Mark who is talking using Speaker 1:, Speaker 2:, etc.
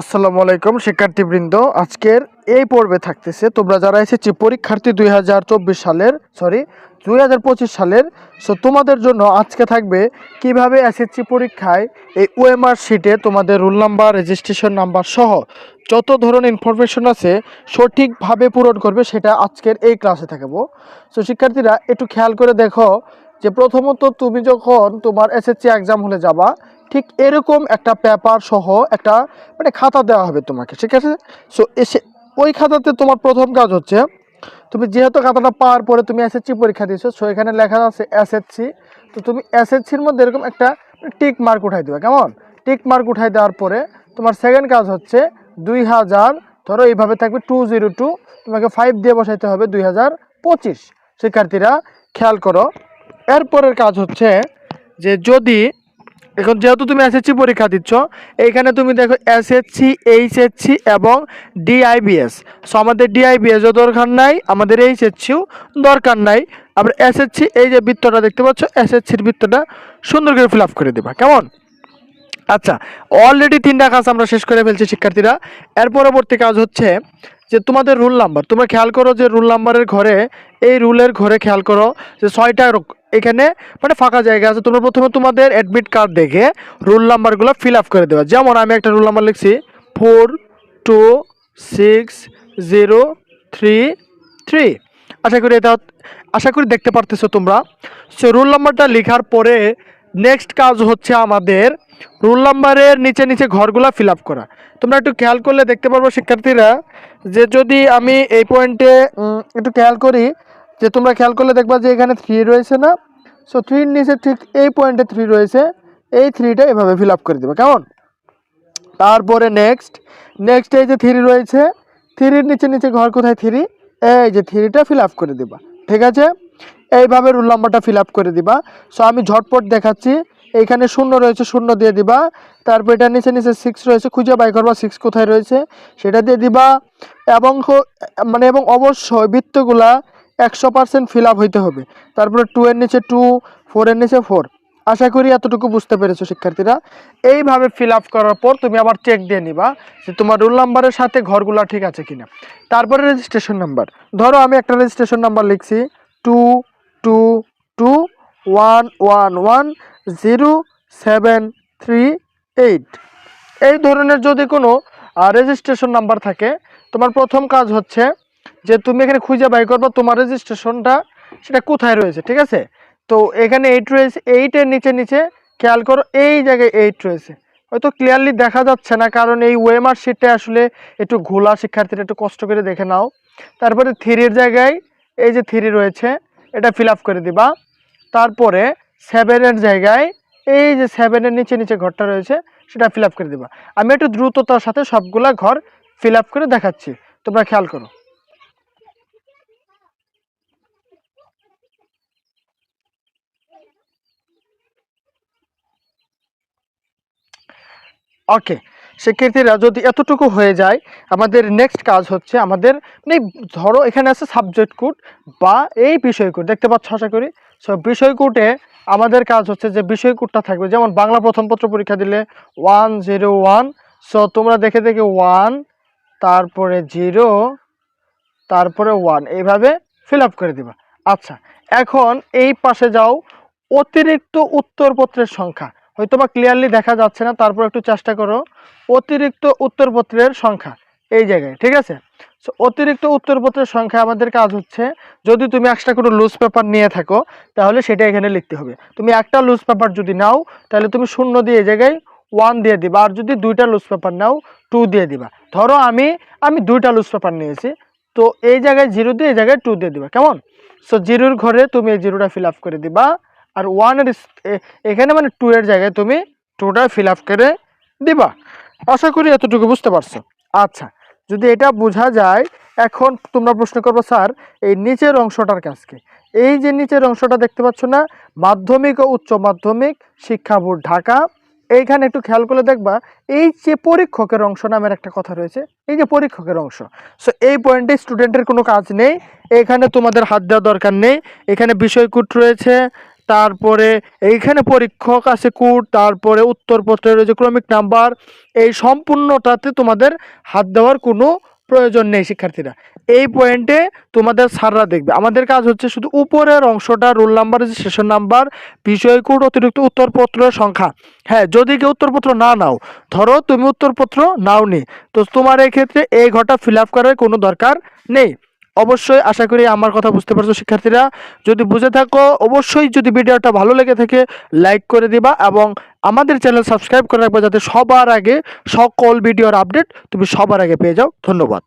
Speaker 1: আসসালামু আলাইকুম, শিক্ষার্থীবৃন্দ। আজকের এই পর্বে থাকতেছে, তোমরা যারা এসেছি পরীক্ষার্থী দুই হাজার চব্বিশ সালের সরি দুই হাজার পঁচিশ সালের। সো তোমাদের জন্য আজকে থাকবে কীভাবে এসএসসি পরীক্ষায় এই ওএমআর শিটে তোমাদের রোল নাম্বার রেজিস্ট্রেশন নাম্বার সহ যত ধরনের ইনফরমেশন আছে সঠিকভাবে পূরণ করবে, সেটা আজকের এই ক্লাসে থাকব। সো শিক্ষার্থীরা, একটু খেয়াল করে দেখো যে প্রথমত তুমি যখন তোমার এসএসসি এক্সাম হলে যাবা ঠিক এরকম একটা পেপার সহ একটা মানে খাতা দেওয়া হবে তোমাকে, ঠিক আছে? সো এসে ওই খাতাতে তোমার প্রথম কাজ হচ্ছে, তুমি যেহেতু খাতাটা পাওয়ার পরে তুমি এসএসসি পরীক্ষা দিয়েছ সো এখানে লেখা আছে এসএসসি তো তুমি এসএসসির মধ্যে এরকম একটা টিক মার্ক উঠাই দেবে, কেমন? টিক মার্ক উঠাই দেওয়ার পরে তোমার সেকেন্ড কাজ হচ্ছে দুই হাজার, ধরো এইভাবে থাকবে টু জিরো টু তোমাকে ফাইভ দিয়ে বসাইতে হবে দুই হাজার পঁচিশ। শিক্ষার্থীরা খেয়াল করো, এরপরের কাজ হচ্ছে যে যদি এখন যেহেতু তুমি এসএসসি পরীক্ষা দিচ্ছ, এইখানে তুমি দেখো এসএসসি এইচএসসি এবং ডিআইবিএস সো আমাদের ডিআইবিএসও দরকার নাই, আমাদের এইচএসসিও দরকার নাই। আবার এসএসসি এই যে বৃত্তটা দেখতে পাচ্ছ এসএসসির বৃত্তটা সুন্দর করে ফিল আপ করে দেবা, কেমন? আচ্ছা অলরেডি তিনটা কাজ আমরা শেষ করে ফেলছি শিক্ষার্থীরা। এর পরবর্তী কাজ হচ্ছে যে তোমাদের রুল নাম্বার তোমরা খেয়াল করো যে রুল নাম্বারের ঘরে, এই রুলের ঘরে খেয়াল করো যে ছয়টা এখানে মানে ফাঁকা জায়গা আছে। তোমরা প্রথমে তোমাদের অ্যাডমিট কার্ড দেখে রুল নাম্বারগুলো ফিল আপ করে দেওয়া যেমন আমি একটা রুল নাম্বার লিখছি four two six zero three three আশা করি এটা আশা করি দেখতে পারতেছো তোমরা। সে রুল নাম্বারটা লেখার পরে নেক্সট কাজ হচ্ছে আমাদের রুল নাম্বারের নিচে নিচে ঘরগুলা ফিল করা। তোমরা একটু খেয়াল করলে দেখতে পারব শিক্ষার্থীরা যে যদি আমি এই পয়েন্টে একটু খেয়াল করি, যে তোমরা খেয়াল করলে দেখবা যে এখানে থ্রি রয়েছে না। সো থ্রির নিচে ঠিক এই পয়েন্টে থ্রি রয়েছে, এই থ্রিটা এভাবে ফিল করে দেবে, কেমন? তারপরে নেক্সট নেক্সট এই যে থ্রি রয়েছে থ্রির নিচে নিচে ঘর কোথায় থ্রি এই যে থ্রিটা ফিল করে দিবা, ঠিক আছে? এইভাবে রুল নাম্বারটা ফিল করে দিবা। সো আমি ঝটপট দেখাচ্ছি। এইখানে শূন্য রয়েছে, শূন্য দিয়ে দিবা। তারপর এটা নিচে নিচে সিক্স রয়েছে। খুঁজে বাই করবা সিক্স কোথায় রয়েছে। সেটা দিয়ে দিবা। এবং মানে এবং অবশ্যই বৃত্তগুলা একশো পার্সেন্ট ফিল হইতে হবে। তারপরে টু এর নিচে টু ফোরের নিচে ফোর আশা করি এতটুকু বুঝতে পেরেছ, শিক্ষার্থীরা। এইভাবে ফিল করার পর তুমি আবার চেক দিয়ে নিবা যে তোমার রোল নাম্বারের সাথে ঘরগুলো ঠিক আছে কিনা। তারপরে রেজিস্ট্রেশন নাম্বার ধরো আমি একটা রেজিস্ট্রেশন নাম্বার লিখছি। Two two two one one one zero seven three eight এই ধরনের যদি কোনো রেজিস্ট্রেশন নাম্বার থাকে, তোমার প্রথম কাজ হচ্ছে যে তুমি এখানে খুঁজে বাই করবা তোমার রেজিস্ট্রেশনটা সেটা কোথায় রয়েছে, ঠিক আছে? তো এখানে এইট রয়েছে এইটের নিচে নিচে খেয়াল করো এই জায়গায় এইট রয়েছে। হয়তো ক্লিয়ারলি দেখা যাচ্ছে না, কারণ এই ওয়েমার শিটটা আসলে একটু ঘোলা, শিক্ষার্থীরা একটু কষ্ট করে দেখে নাও। তারপরে থ্রির জায়গায় এই যে থ্রি রয়েছে এটা ফিল করে দিবা। তারপরে সেভেনের জায়গায় এই যে সেভেনের নিচে নিচে ঘরটা রয়েছে, সেটা ফিল আপ করে দিবা। আমি একটু দ্রুততার সাথে সবগুলা ঘর ফিল আপ করে দেখাচ্ছি। তোমরা খেয়াল করো। ওকে শিক্ষার্থীরা যদি এতটুকু হয়ে যায়, আমাদের নেক্সট কাজ হচ্ছে আমাদের মানে ধরো এখানে আছে সাবজেক্ট কোড বা এই বিষয় কোড দেখতে পাচ্ছ আশা করি? সো বিষয় কোডে আমাদের কাজ হচ্ছে যে বিষয় কোডটা থাকবে, যেমন বাংলা প্রথম পত্র পরীক্ষা দিলে ওয়ান জিরো ওয়ান সো তোমরা দেখে দেখে ওয়ান তারপরে জিরো তারপরে ওয়ান এইভাবে ফিল আপ করে দিবা। আচ্ছা এখন এই পাশে যাও, অতিরিক্ত উত্তরপত্রের সংখ্যা। হয়তো বা ক্লিয়ারলি দেখা যাচ্ছে না, তারপর একটু চেষ্টা করো। অতিরিক্ত উত্তরপত্রের সংখ্যা, এই জায়গায়, ঠিক আছে? সো অতিরিক্ত উত্তরপত্রের সংখ্যা আমাদের কাজ হচ্ছে, যদি তুমি একটা কোনো লুজ পেপার নিয়ে থাকো, তাহলে সেটা এখানে লিখতে হবে। তুমি একটা লুজ পেপার যদি নাও, তাহলে তুমি শূন্য দিয়ে এই জায়গায় ওয়ান দিয়ে দিবা, আর যদি দুইটা লুজ পেপার নাও টু দিয়ে দিবা। ধরো আমি আমি দুইটা লুজ পেপার নিয়েছি, তো এই জায়গায় জিরো দিয়ে এই জায়গায় টু দিয়ে দিবা, কেমন? সো জিরোর ঘরে তুমি এই জিরোটা ফিল আপ করে দিবা। আর ওয়ানের এখানে মানে টু এর জায়গায় তুমি টুটা ফিল আপ করে দিবা। আশা করি এতটুকু বুঝতে পারছ। আচ্ছা যদি এটা বোঝা যায়, এখন তোমরা প্রশ্ন করব, স্যার, এই নিচের অংশটার কাজকে এই যে নিচের অংশটা দেখতে পাচ্ছ না, মাধ্যমিক ও উচ্চ মাধ্যমিক শিক্ষা বোর্ড ঢাকা। এইখানে একটু খেয়াল করলে দেখবা, এই যে পরীক্ষকের অংশ নামের একটা কথা রয়েছে, এই যে পরীক্ষকের অংশ। সো এই পয়েন্টে স্টুডেন্টের কোনো কাজ নেই, এখানে তোমাদের হাত দেওয়া দরকার নেই, এখানে বিষয়কূট রয়েছে তারপরে এইখানে পরীক্ষক আছে কোড তারপরে উত্তরপত্রের যে ক্রমিক নাম্বার। এই সম্পূর্ণটাতে তোমাদের হাত দেওয়ার কোনো প্রয়োজন নেই, শিক্ষার্থীরা। এই পয়েন্টে তোমাদের সাররা দেখবে। আমাদের কাজ হচ্ছে শুধু উপরের অংশটা রোল নাম্বার যে সেশন নাম্বার বিষয় কোড অতিরিক্ত উত্তরপত্রের সংখ্যা। হ্যাঁ যদি কেউ উত্তরপত্র না নাও, ধরো তুমি উত্তরপত্র নাও নি তো তোমার এই ক্ষেত্রে এই ঘরটা ফিল আপ করার কোনো দরকার নেই। অবশ্যই আশা করি আমার কথা বুঝতে পারছ, শিক্ষার্থীরা। যদি বুঝে থাকো, অবশ্যই যদি ভিডিওটা ভালো লেগে থাকে, লাইক করে দিবা এবং আমাদের চ্যানেল সাবস্ক্রাইব করে রাখবা যাতে সবার আগে সকল ভিডিওর আপডেট তুমি সবার আগে পেয়ে যাও। ধন্যবাদ।